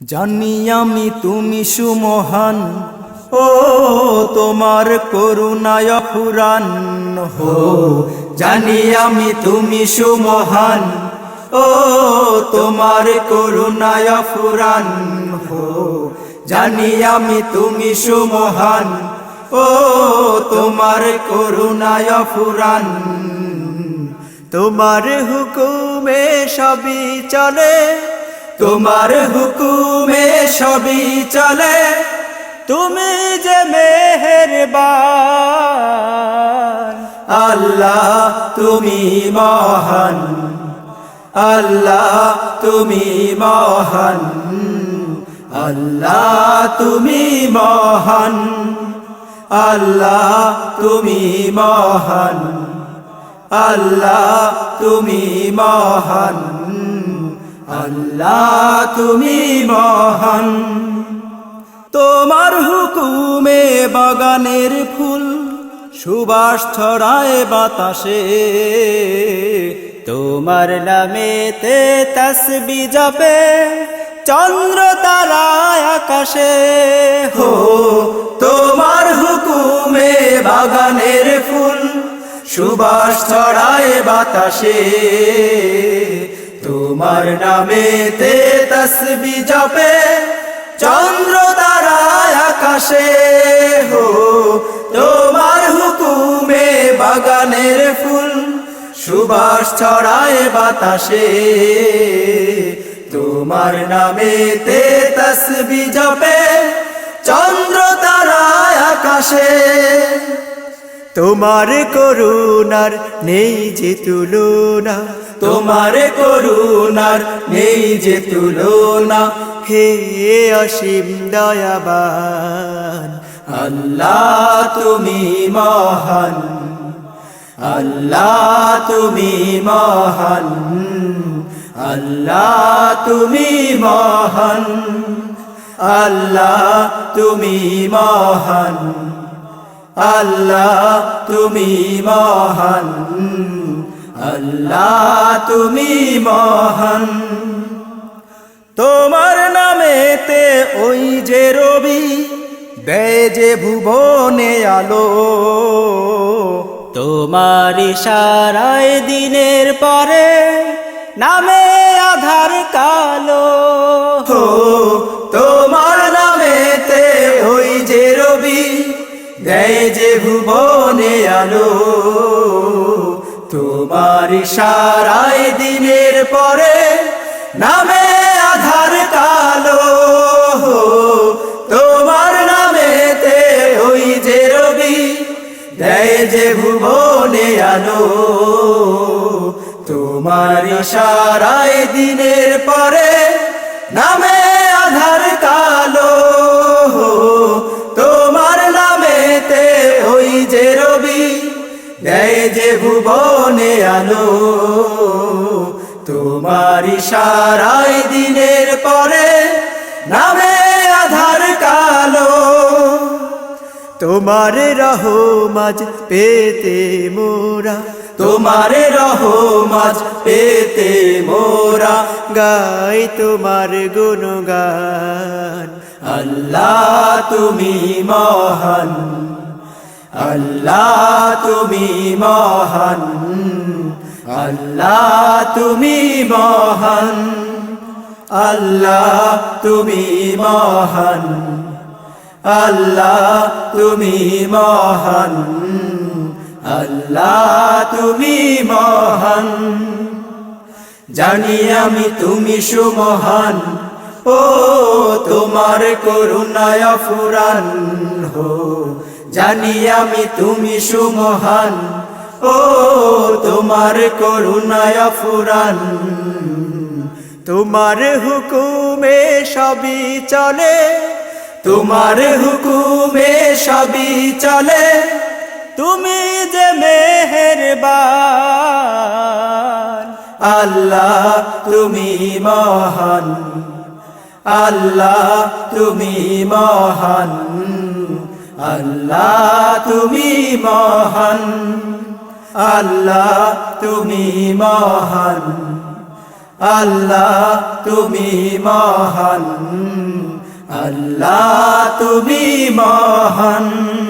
জানি আমি তুমি সুমহান। ও, তোমার করুণায় ফুরান হো, জানি আমি তুমি সুমহান। ও, তোমার করুণায় ফুরান হো, জানি আমি তুমি সুমহান। ও, তোমার করুণায় ফুরান তোমার হুকুমে সবই চলে। তোমার হুকুমে সবই চলে। তুমি যে মেহেরবান। আল্লাহ তুমি মহান। আল্লাহ তুমি মহান। আল্লাহ তুমি মহান। আল্লাহ তুমি মহান। আল্লাহ তুমি মহান। আল্লাহ, তুমি মহান। তোমার হুকুমে বাগানের ফুল, সুবাস ছড়ায় বাতাসে। তোমার নামেতে তসবি জপে, চন্দ্র তারায় আকাশে। হো, তোমার হুকুমে বাগানের ফুল, সুবাস ছড়ায় বাতাসে। তোমার নামেতে তসবি জপে চন্দ্র তারায় আকাশে। হো, তোমার হুকুমে বাগানের ফুল, সুবাস ছড়ায় বাতাসে। তোমার নামেতে তসবি জপে চন্দ্র তারায় আকাশে। তোমার করুণার নেই যে তুলনা তোমার করুণার নেই যে তুলনা। হে অসীম দয়াবান, আল্লাহ তুমি মহান, আল্লাহ তুমি মহান, আল্লাহ তুমি মহান, আল্লাহ তুমি মহান, আল্লাহ তুমি মহান। আল্লাহ তুমি মহান। তোমার নামেতে ওই যে রবি, দেয় যে ভুবনে আলো। তোমার ইশারায় দিনের পরে নামে আধার কালো। তোমার নামেতে ওই যে রবি, দেয় যে ভুবনে আলো। তোমার ইশারায় দিনের পরে নামে আধার কালো। তোমার নামেতে ওই যে রবি, দেয় যে ভুবনে আলো। তোমার ইশারায় দিনের পরে নামে আধার দেয় যে ভুবনে আলো তোমার ইশারায় দিনের পরে নামে আধার কালো। তোমার রহমাজ পেতে মোরা, তোমার রহমাজ পেতে মোরা, গাই তোমার গুণগান। আল্লাহ তুমি মহান। আল্লাহ তুমি মহান, আল্লাহ তুমি মহান, আল্লাহ তুমি মহান, আল্লাহ তুমি মহান, আল্লাহ তুমি মহান। জানি আমি তুমি সুমহান, ও তোমার করুণায় ফুরান হো। জানি আমি তুমি সুমহান, ও তোমার করুণায় ফুরান। তোমার হুকুমে সবই চলে, তোমার হুকুমে সবই চলে। তুমি যে মেহেরবান, আল্লাহ তুমি মহান, আল্লাহ তুমি মহান। আল্লাহ তুমি মহান। আল্লাহ তুমি মহান। আল্লাহ তুমি মহান। আল্লাহ তুমি মহান।